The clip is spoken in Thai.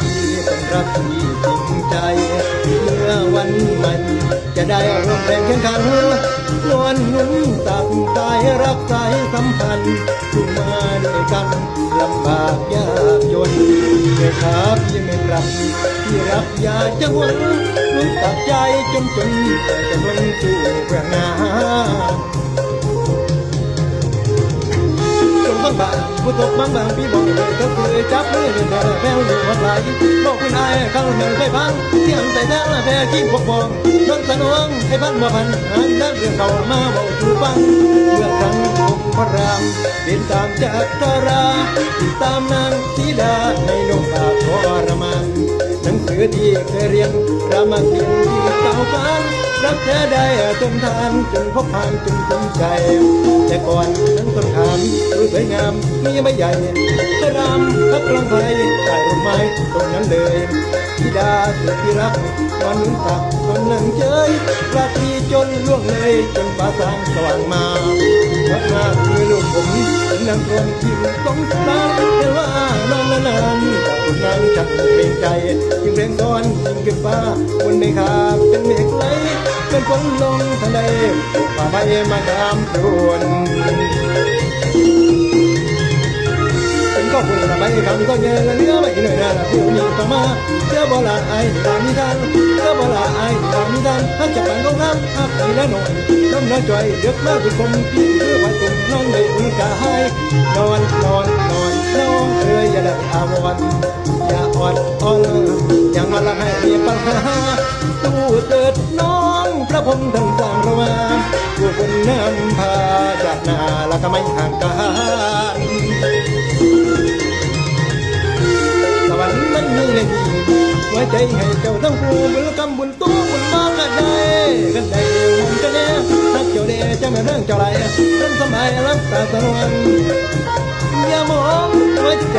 ที่เป็นรักที่จริงใจ เมื่อวันใหม่จะได้ร่วมแรงแข่งขันนวลหนุนตักสายรักสายสัมพันธ์สู่มาด้วยกันลำบากยากจนเมื่อครับยังไม่รับที่รักอยากจะหวนหนุนตักใจจนจนแต่จะลงสู่เบื้องหน้ ตกบางบางพี่บอกเลยก็คือจับมือเดินเดินแพ้วอยู่หัวไหลบอกคุณอายข้างเมืองไปพังเที่ยงแต่แท้ละแพ้ขี้ปกป้องนนสนวงให้พันมาพันหานนั้นเรื่องเก่ามาบอกสู่ฟังเมื่อครั้งองค์พระรามเป็นตามจักรราที่ตามนางสีดาในโลกาทรมานหนังสือที่เคยเรียนรามเกียรติที่เก่าฟังรักแท้ได้จนทานจนพบผ่านจนถึงใจแต่ก่อน วยงามมีไม่ใหญ่พระรามพักกลางไฟใต้ร่มไม้ตรงนั้นเลยธิดาสุดที่รักนอนนุ่งตักคนหนึ่งเจยราตรีจนล่วงเลยจนฟ้าสางสว่างมาพักมาคือลูกผมเป็นนางรมที่สงสารแต่ว่าน้องนานๆกับคุณนางฉันเกรงใจจึงเร่งซ้อนยิ่งขึ้นฟ้าบนเมฆาเป็นเมฆไหลเป็นฝนลงทะเลป่าไม้มาตามโดนเป็นก็ คุณละไม่คำก็เยอะละเนื้อไม่เหนื่อยนะผู้นี้ต่อมาเจ้าบ่ละไอ้ตามิทันเจ้าบ่ละไอ้ตามิทันถ้าจะปั่นลงน้ำอับไปแล้วหน่อยน้ำน้อยจ่อยเดือดมากเป็นคนพี่เพื่อไว้ตุ่มน้องในอุ่นกายนอนนอนนอนน้องเอ๋ยอย่าได้อาวรอย่าอ่อนอ่อนอย่างมาละให้มีปัญหาสู้เติดน้องพระพรหมท่านสร้างรามาผู้คนนำพาจากนาและก็ไม่ห่างกัน บุญตู้บุญมากกันได้กันได้หุ่นกันแน่ทักเจ้าเดียจะไม่เรื่องเจ้าไรเรื่องสมัยรักษาสนวนอย่ามองหัวใจ